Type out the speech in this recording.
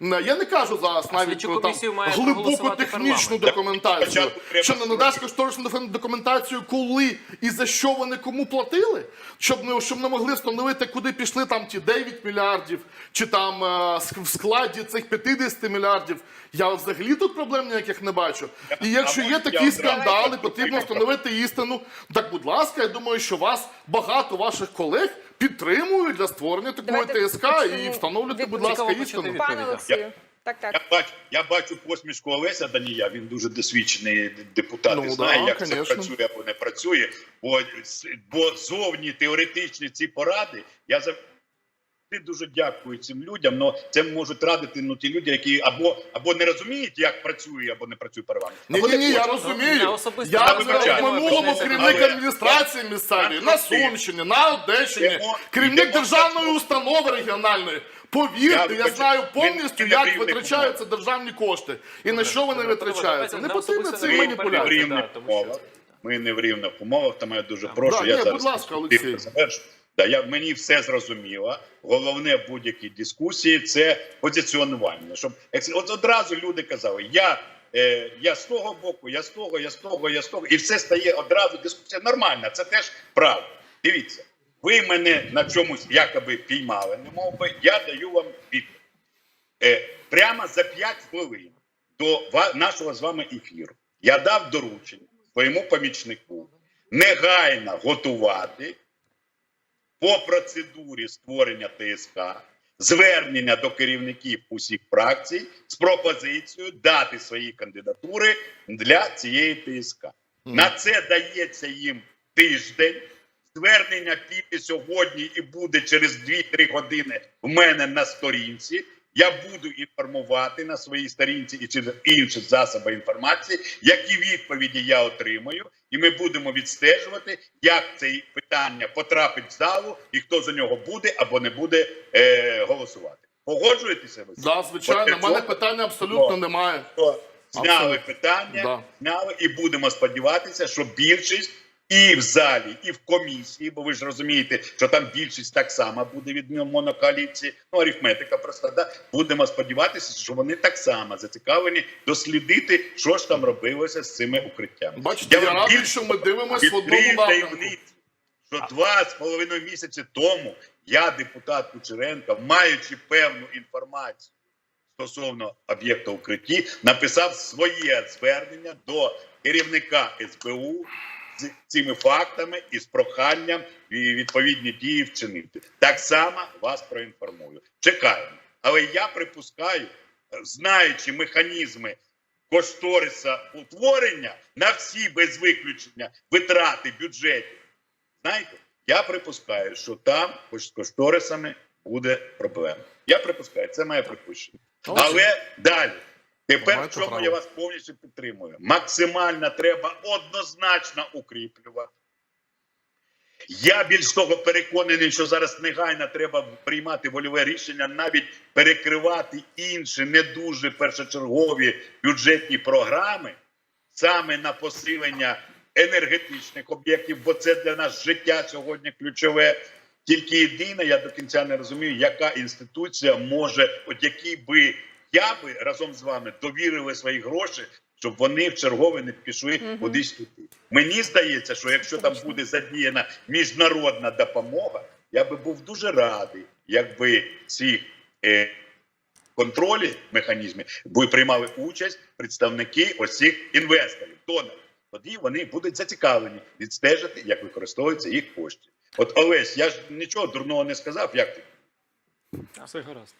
Не, Я не кажу зараз навіть про там глибоку технічну документацію. Що не надаш кошторисну документацію, коли і за що вони кому платили, щоб не щоб не могли встановити, куди пішли там ті 9 мільярдів, чи там е, в складі цих 50 мільярдів. Я взагалі тут проблем ніяких не бачу. І якщо є такі скандали, потрібно встановити істину. Так, будь ласка, я думаю, що вас багато ваших колег підтримують для створення такої Давайте ТСК почнемо і встановлюйте, будь від- ласка, Цікаво істину. почути Пане. Олексію, так, так. Я бачу, я бачу посмішку Олеся Данія. Він дуже досвідчений депутат Ну, і знає, да, як конечно. це працює або не працює. Бо, бо зовні теоретичні ці поради. Я завжди дуже дякую цим людям. але це можуть радити ну, ті люди, які або або не розуміють, як працює, або не працює парламент. Ні, ні, ні, я розумію. особисто Я в минулому керівник адміністрації місцевої на Сумщині, на Одещині, керівник державної установи регіональної. Повірте, я знаю повністю, як витрачаються державні кошти і на що вони витрачаються. Не потрібно маніпуляцій. маніпуляції. Ми не в рівних умовах, тому я дуже прошу. Да, я ні, зараз будь ласка, конструктивно Олексій. завершу. Да, я, мені все зрозуміло. Головне в будь-якій дискусії це позиціонування. Щоб от одразу люди казали, я, е, я з того боку, я з того, я з того, я з того, і все стає одразу дискусія нормальна. Це теж правда. Дивіться, ви мене на чомусь якоби піймали, не мов би, я даю вам відповідь. Е, прямо за 5 хвилин до нашого з вами ефіру я дав доручення своєму помічнику негайно готувати по процедурі створення ТСК звернення до керівників усіх фракцій з пропозицією дати свої кандидатури для цієї ТСК. На це дається їм тиждень. Звернення піде сьогодні і буде через 2-3 години в мене на сторінці. Я буду інформувати на своїй сторінці і через інші засоби інформації, які відповіді я отримаю, і ми будемо відстежувати, як це питання потрапить в залу і хто за нього буде або не буде е, голосувати. Погоджуєтеся ви? Да, звичайно, в мене питання абсолютно О. немає. то зняли Абсолютно. питання, Да. зняли і будемо сподіватися, що більшість і в залі, і в комісії, бо ви ж розумієте, що там більшість так само буде від монокоаліції. Ну, арифметика проста. Да? Будемо сподіватися, що вони так само зацікавлені дослідити, що ж там робилося з цими укриттями. Бачите, я радий, більше що ми дивимося в одному напрямку. що два з половиною місяці тому я, депутат Кучеренко, маючи певну інформацію стосовно об'єкта укритті, написав своє звернення до керівника СБУ з цими фактами і з проханням і відповідні дії вчинити. Так само вас проінформую. Чекаємо. Але я припускаю, знаючи механізми кошториса утворення на всі без виключення витрати бюджетів, знаєте, я припускаю, що там з кошторисами буде проблема. Я припускаю, це моє припущення. Але далі. Тепер в чому право. я вас повністю підтримую? Максимально треба однозначно укріплювати. Я більш того переконаний, що зараз негайно треба приймати вольове рішення, навіть перекривати інші не дуже першочергові бюджетні програми саме на посилення енергетичних об'єктів, бо це для нас життя сьогодні ключове. Тільки єдине, я до кінця не розумію, яка інституція може, от якій би я би разом з вами довірили свої гроші, щоб вони в чергове не пішли кудись туди. Мені здається, що якщо там буде задіяна міжнародна допомога, я би був дуже радий, якби ці е, контролі механізми би приймали участь представники ось цих інвесторів, донорів. Тоді вони будуть зацікавлені відстежити, як використовуються їх кошти. От Олесь, я ж нічого дурного не сказав. Як ти? Все гаразд.